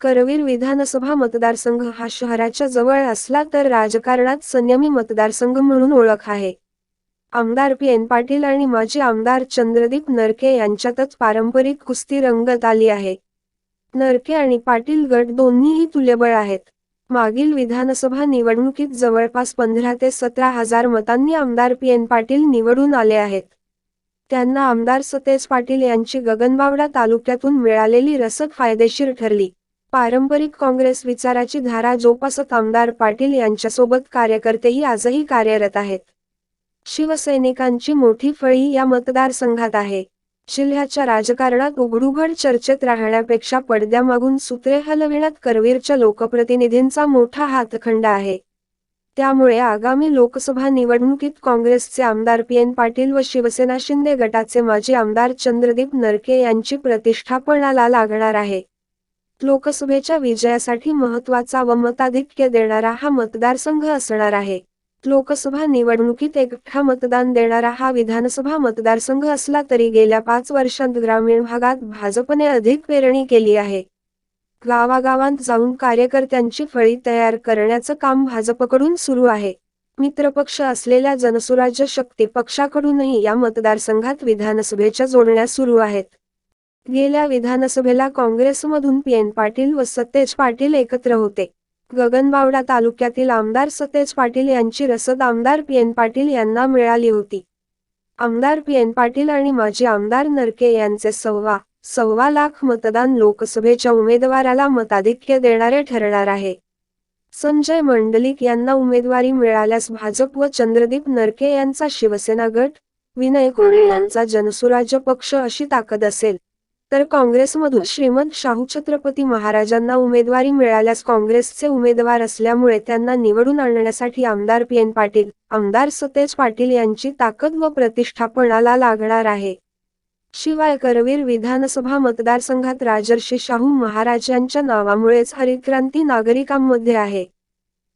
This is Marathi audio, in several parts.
करवीर विधानसभा मतदारसंघ हा शहराच्या जवळ असला तर राजकारणात संयमी मतदारसंघ म्हणून ओळख आहे. आमदार पी. एन. पाटील आणि माजी आमदार चंद्रदीप नरके यांच्यातच पारंपरिक कुस्ती रंगत आली आहे. नरके आणि पाटील गट दोन्हीही तुल्यबळ आहेत. मागील विधानसभा निवडणुकीत जवळपास पंधरा ते सतरा हजार मतांनी आमदार पी. एन. पाटील निवडून आले आहेत. त्यांना आमदार सतेज पाटील यांची गगनबावडा तालुक्यातून मिळालेली रसद फायदेशीर ठरली. पारंपरिक काँग्रेस विचाराची धारा जोपासत आमदार पाटील यांच्यासोबत कार्यकर्तेही आजही कार्यरत आहेत. शिवसैनिकांची मोठी फळी या मतदारसंघात आहे. जिल्ह्याच्या राजकारणात उघडुघड चर्चेत राहण्यापेक्षा पडद्यामागून सूत्रे हलविण्यात करवीरच्या लोकप्रतिनिधींचा मोठा हातखंड आहे. त्यामुळे आगामी लोकसभा निवडणुकीत काँग्रेसचे आमदार पी एन पाटील व शिवसेना शिंदे गटाचे माजी आमदार चंद्रदीप नरके यांची प्रतिष्ठापणाला लागणार आहे. लोकसभेच्या विजयासाठी महत्त्वाचा व मताधिक्य देणारा हा मतदारसंघ असणार आहे. लोकसभा निवडणुकीत एकठा मतदान देणारा हा विधानसभा मतदारसंघ असला तरी गेल्या पाच वर्षांत ग्रामीण भागात भाजपने अधिक पेरणी केली आहे. गावागावांत जाऊन कार्यकर्त्यांची फळी तयार करण्याचं काम भाजपकडून सुरू आहे. मित्रपक्ष असलेल्या जनसुराज्य शक्ती पक्षाकडूनही या मतदारसंघात विधानसभेच्या जोडण्या सुरू आहेत. गेल्या विधानसभेला काँग्रेसमधून पी एन पाटील व सतेज पाटील एकत्र होते. गगनबावडा तालुक्यातील आमदार सतेज पाटील यांची रसद आमदार पी एन पाटील यांना मिळाली होती. आमदार पी एन पाटील आणि माजी आमदार नरके यांचे सव्वा सव्वा लाख मतदान लोकसभेच्या उमेदवाराला मताधिक्य देणारे ठरणार आहे. संजय मंडलिक यांना उमेदवारी मिळाल्यास भाजप व चंद्रदीप नरके यांचा शिवसेना गट विनय कोरे यांचा जनसुराज्य पक्ष अशी ताकद असेल. तर काँग्रेसमधून श्रीमंत शाहू छत्रपती महाराजांना उमेदवारी मिळाल्यास काँग्रेसचे उमेदवार असल्यामुळे त्यांना निवडून आणण्यासाठी आमदार पी एन पाटील आमदार सतेज पाटील यांची ताकद व प्रतिष्ठापणाला लागणार आहे. शिवाय करवीर विधानसभा मतदारसंघात राजर्षी शाहू महाराज यांच्या नावामुळेच हरितक्रांती नागरिकांमध्ये आहे.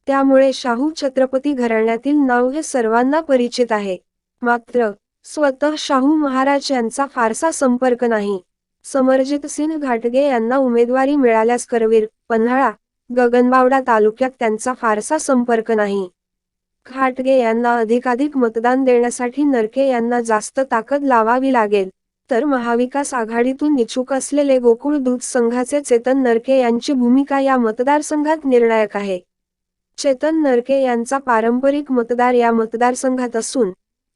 त्यामुळे शाहू छत्रपती घराण्यातील नाव हे सर्वांना परिचित आहे. मात्र स्वतः शाहू महाराज यांचा फारसा संपर्क नाही. समरजित सिंह घाटगे यांना उमेदवारी मिळाल्यास करवीर पन्हाळा गगनबावडा तालुक्यात त्यांचा फारसा संपर्क नाही. घाटगे यांना अधिकाधिक मतदान देण्यासाठी नरके यांना जास्त ताकद लावावी लागेल तर महाविकास आघाडीतून इच्छुक असलेले गोकुळ दूध संघाचे चेतन नरके यांची भूमिका या मतदारसंघात निर्णायक आहे. चेतन नरके यांचा पारंपरिक मतदार या मतदारसंघात असून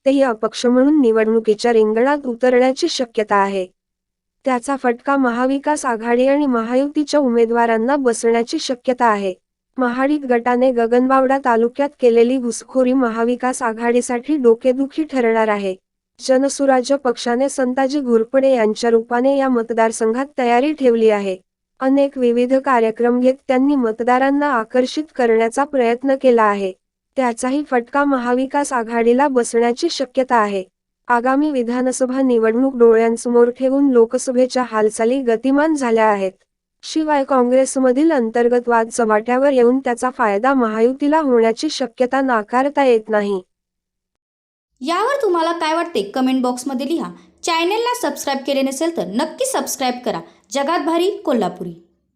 तेही अपक्ष म्हणून निवडणुकीच्या रिंगणात उतरण्याची शक्यता आहे. त्याचा फटका महाविकास आघाडी आणि महायुतीच्या उमेदवारांना बसण्याची शक्यता आहे. महाडिक गटाने गगनबावडा तालुक्यात केलेली घुसखोरी महाविकास आघाडीसाठी डोकेदुखी ठरणार आहे. जनसुराज्य पक्षाने संताजी घोरपडे यांच्या रूपाने या मतदारसंघात तयारी ठेवली आहे. अनेक विविध कार्यक्रम घेत त्यांनी मतदारांना आकर्षित करण्याचा प्रयत्न केला आहे. त्याचाही फटका महाविकास आघाडीला बसण्याची शक्यता आहे. आगामी विधानसभा निवडणूक डोळ्यांसमोर ठेवून लोकसभेच्या हालचाली गतिमान झाल्या आहेत. शिवाय काँग्रेसमधील अंतर्गत वाद चव्हाट्यावर येऊन त्याचा फायदा महायुतीला होण्याची शक्यता नाकारता येत नाही. यावर तुम्हाला काय वाटते? कमेंट बॉक्समध्ये लिहा. चॅनेलला सबस्क्राईब केले नसेल तर नक्की सबस्क्राईब करा. जगात भारी कोल्हापुरी.